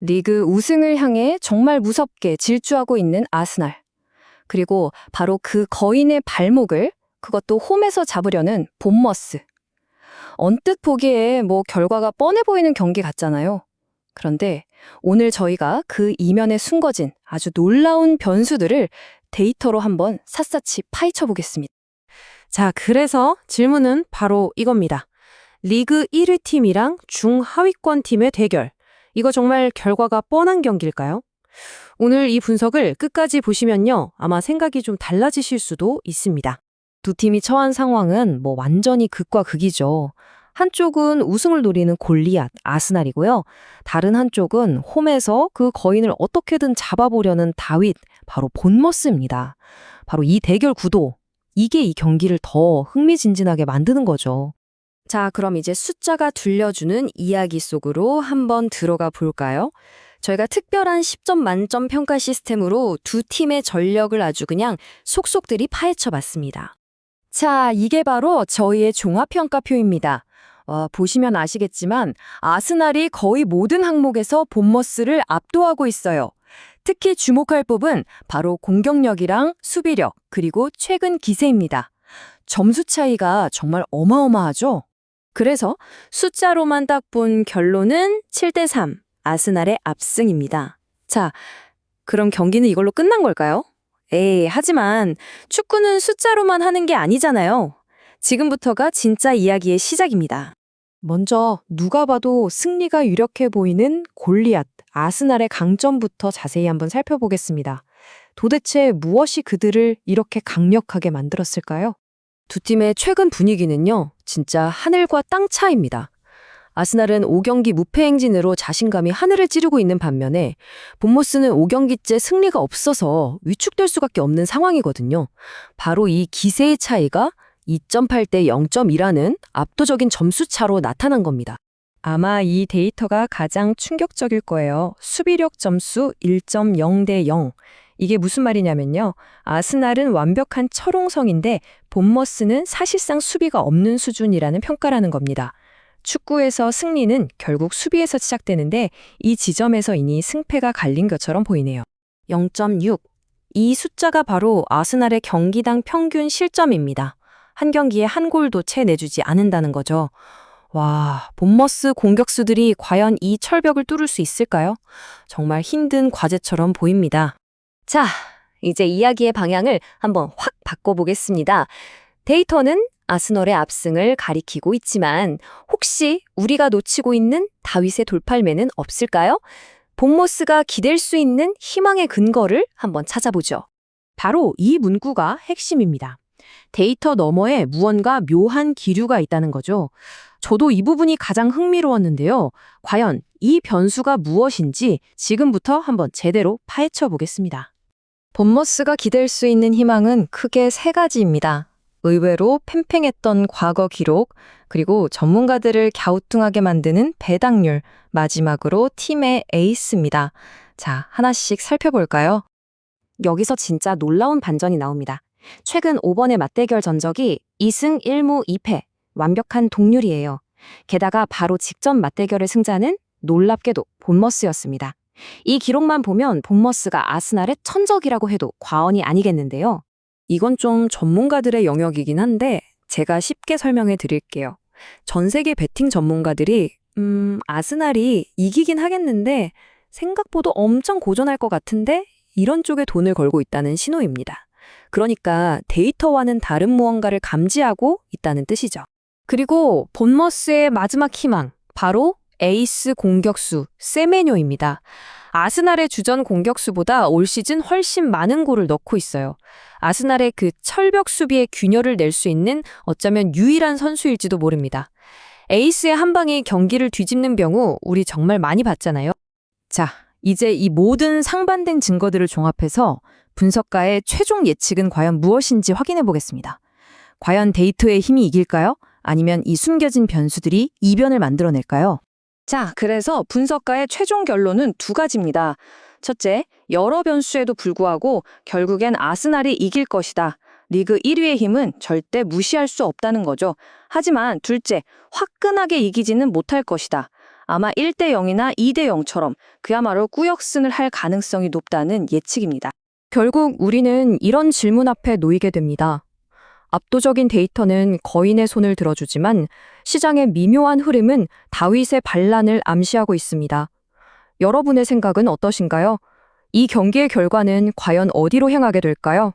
리그 우승을 향해 정말 무섭게 질주하고 있는 아스날. 그리고 바로 그 거인의 발목을 그것도 홈에서 잡으려는 본머스. 언뜻 보기에 뭐 결과가 뻔해 보이는 경기 같잖아요. 그런데 오늘 저희가 그 이면에 숨겨진 아주 놀라운 변수들을 데이터로 한번 샅샅이 파헤쳐 보겠습니다. 자, 그래서 질문은 바로 이겁니다. 리그 1위 팀이랑 중하위권 팀의 대결. 이거 정말 결과가 뻔한 경기일까요? 오늘 이 분석을 끝까지 보시면요. 아마 생각이 좀 달라지실 수도 있습니다. 두 팀이 처한 상황은 뭐 완전히 극과 극이죠. 한쪽은 우승을 노리는 골리앗, 아스날이고요. 다른 한쪽은 홈에서 그 거인을 어떻게든 잡아보려는 다윗, 바로 본머스입니다. 바로 이 대결 구도, 이게 이 경기를 더 흥미진진하게 만드는 거죠. 자, 그럼 이제 숫자가 들려주는 이야기 속으로 한번 들어가 볼까요? 저희가 특별한 10점 만점 평가 시스템으로 두 팀의 전력을 아주 그냥 속속들이 파헤쳐 봤습니다. 자, 이게 바로 저희의 종합평가표입니다. 와, 보시면 아시겠지만 아스날이 거의 모든 항목에서 본머스를 압도하고 있어요. 특히 주목할 부분 바로 공격력이랑 수비력 그리고 최근 기세입니다. 점수 차이가 정말 어마어마하죠? 그래서 숫자로만 딱 본 결론은 7대 3 아스날의 압승입니다. 자, 그럼 경기는 이걸로 끝난 걸까요? 에이, 하지만 축구는 숫자로만 하는 게 아니잖아요. 지금부터가 진짜 이야기의 시작입니다. 먼저 누가 봐도 승리가 유력해 보이는 골리앗, 아스날의 강점부터 자세히 한번 살펴보겠습니다. 도대체 무엇이 그들을 이렇게 강력하게 만들었을까요? 두 팀의 최근 분위기는요, 진짜 하늘과 땅 차이입니다. 아스날은 5경기 무패 행진으로 자신감이 하늘을 찌르고 있는 반면에 본모스는 5경기째 승리가 없어서 위축될 수밖에 없는 상황이거든요. 바로 이 기세의 차이가 2.8대 0.2라는 압도적인 점수 차로 나타난 겁니다. 아마 이 데이터가 가장 충격적일 거예요. 수비력 점수 1.0 대 0. 이게 무슨 말이냐면요. 아스날은 완벽한 철옹성인데 본머스는 사실상 수비가 없는 수준이라는 평가라는 겁니다. 축구에서 승리는 결국 수비에서 시작되는데 이 지점에서 이니 승패가 갈린 것처럼 보이네요. 0.6. 이 숫자가 바로 아스날의 경기당 평균 실점입니다. 한 경기에 한 골도 채 내주지 않는다는 거죠. 와, 본머스 공격수들이 과연 이 철벽을 뚫을 수 있을까요? 정말 힘든 과제처럼 보입니다. 자, 이제 이야기의 방향을 한번 확 바꿔보겠습니다. 데이터는 아스널의 압승을 가리키고 있지만 혹시 우리가 놓치고 있는 다윗의 돌팔매는 없을까요? 본모스가 기댈 수 있는 희망의 근거를 한번 찾아보죠. 바로 이 문구가 핵심입니다. 데이터 너머에 무언가 묘한 기류가 있다는 거죠. 저도 이 부분이 가장 흥미로웠는데요. 과연 이 변수가 무엇인지 지금부터 한번 제대로 파헤쳐 보겠습니다. 본머스가 기댈 수 있는 희망은 크게 세 가지입니다. 의외로 팽팽했던 과거 기록, 그리고 전문가들을 갸우뚱하게 만드는 배당률, 마지막으로 팀의 에이스입니다. 자, 하나씩 살펴볼까요? 여기서 진짜 놀라운 반전이 나옵니다. 최근 5번의 맞대결 전적이 2승 1무 2패, 완벽한 동률이에요. 게다가 바로 직전 맞대결의 승자는 놀랍게도 본머스였습니다. 이 기록만 보면 본머스가 아스날의 천적이라고 해도 과언이 아니겠는데요. 이건 좀 전문가들의 영역이긴 한데 제가 쉽게 설명해 드릴게요. 전 세계 베팅 전문가들이 음, 아스날이 이기긴 하겠는데 생각보다 엄청 고전할 것 같은데 이런 쪽에 돈을 걸고 있다는 신호입니다. 그러니까 데이터와는 다른 무언가를 감지하고 있다는 뜻이죠. 그리고 본머스의 마지막 희망, 바로 에이스 공격수 세메뇨입니다. 아스날의 주전 공격수보다 올 시즌 훨씬 많은 골을 넣고 있어요. 아스날의 그 철벽 수비의 균열을 낼 수 있는 어쩌면 유일한 선수일지도 모릅니다. 에이스의 한 방이 경기를 뒤집는 경우 우리 정말 많이 봤잖아요. 자, 이제 이 모든 상반된 증거들을 종합해서 분석가의 최종 예측은 과연 무엇인지 확인해 보겠습니다. 과연 데이터의 힘이 이길까요? 아니면 이 숨겨진 변수들이 이변을 만들어낼까요? 자, 그래서 분석가의 최종 결론은 두 가지입니다. 첫째, 여러 변수에도 불구하고 결국엔 아스날이 이길 것이다. 리그 1위의 힘은 절대 무시할 수 없다는 거죠. 하지만 둘째, 화끈하게 이기지는 못할 것이다. 아마 1대 0이나 2대 0처럼 그야말로 꾸역승을 할 가능성이 높다는 예측입니다. 결국 우리는 이런 질문 앞에 놓이게 됩니다. 압도적인 데이터는 거인의 손을 들어주지만 시장의 미묘한 흐름은 다윗의 반란을 암시하고 있습니다. 여러분의 생각은 어떠신가요? 이 경기의 결과는 과연 어디로 향하게 될까요?